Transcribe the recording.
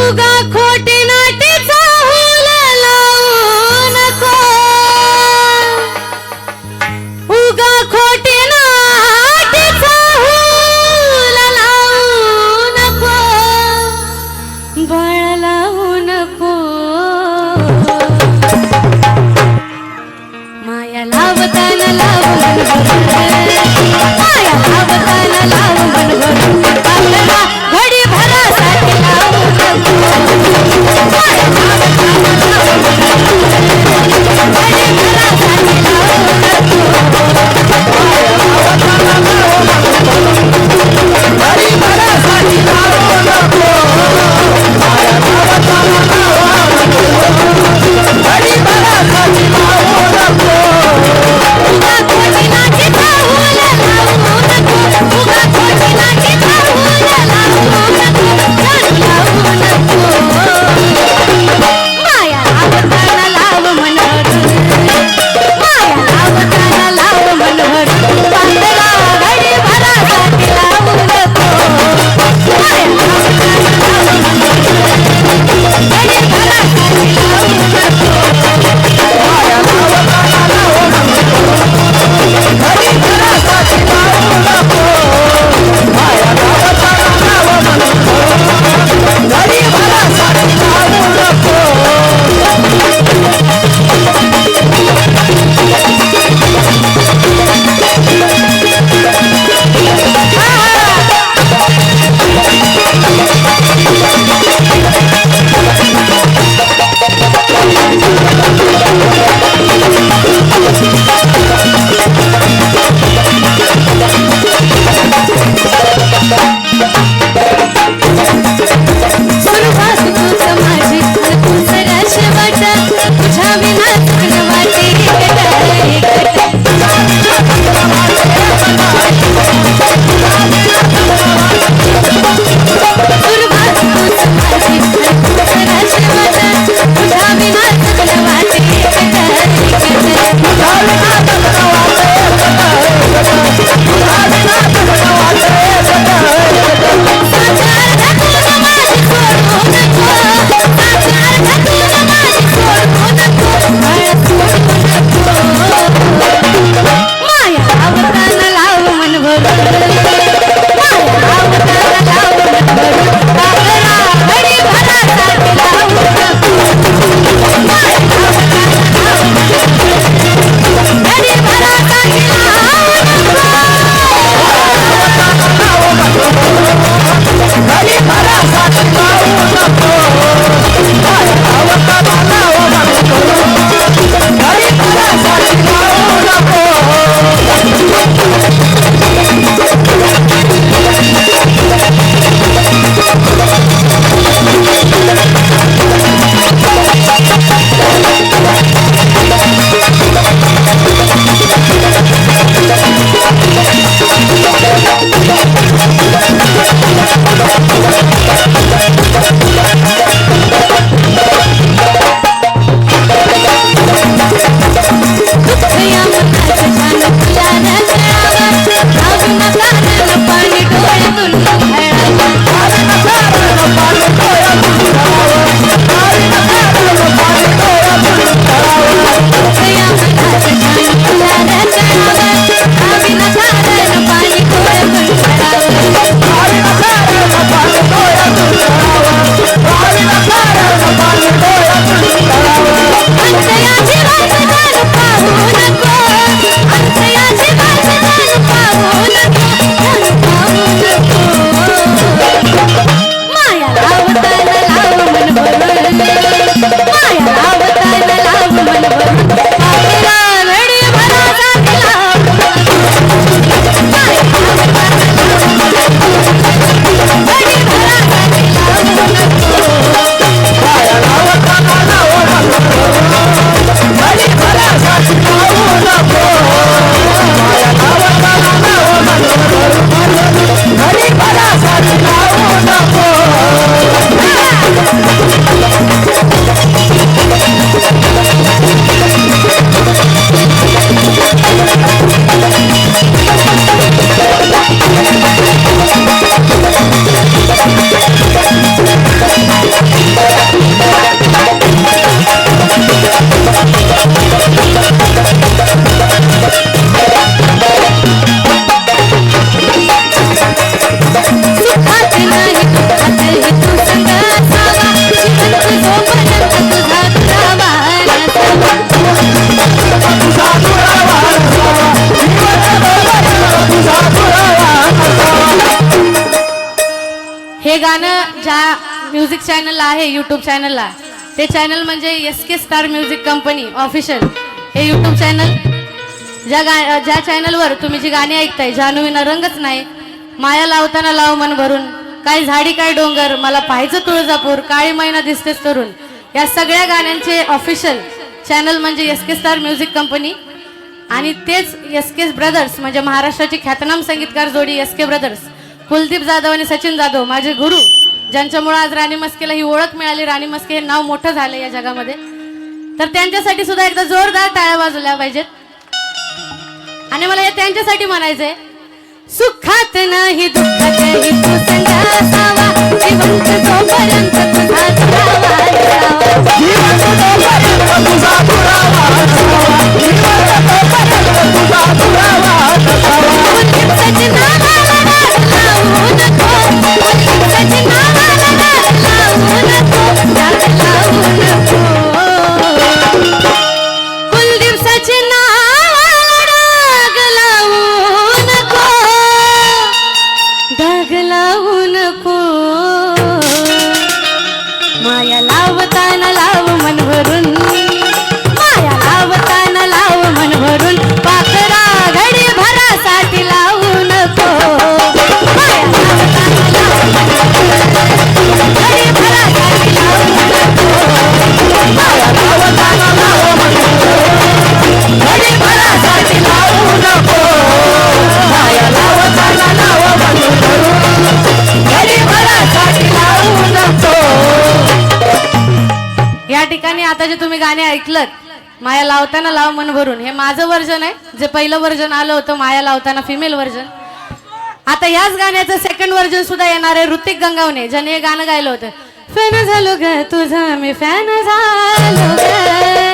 ఉగా కోటిన गाणं ज्या म्युझिक चॅनलला आहे यूट्यूब चॅनलला ते चॅनल म्हणजे S K star music company official हे यूट्यूब चॅनल ज्या गा ज्या चॅनलवर तुम्ही जी गाणी ऐकताय जान्हवीना रंगच नाही माया लावताना लाव मन भरून काय झाडी काय डोंगर मला पाहायचं तुळजापूर काळी महिना दिसतेच तरुण या सगळ्या गाण्यांचे ऑफिशियल चॅनल म्हणजे S K star music company आणि तेच एस के ब्रदर्स म्हणजे महाराष्ट्राची ख्यातनाम संगीतकार जोडी S K brothers Kuldeep Jadhav आणि सचिन जाधव माझे गुरु ज्यांच्यामुळे आज राणी मस्केला ही ओळख मिळाली. राणी मस्के हे नाव मोठं झालं या जगामध्ये. तर त्यांच्यासाठी सुद्धा एकदा जोरदार टाळ्या वाजवल्या पाहिजेत. आणि मला हे त्यांच्यासाठी म्हणायचंय सुखात नाही दुःखातही तू संग जिवंत जोपर्यंत तुझा दुरावा ठिकाणी तुम्ही गाणे ऐकलत माया लावताना लाव मन भरून. हे माझं वर्जन आहे. जे पहिलं वर्जन आलं होतं माया लावताना फिमेल वर्जन आता याच गाण्याचं सेकंड वर्जन सुद्धा येणार आहे ऋतिक गंगावणे ज्याने हे गाणं गायलं होतं. फॅन झालो ग तुझा मी फॅन झालो ग.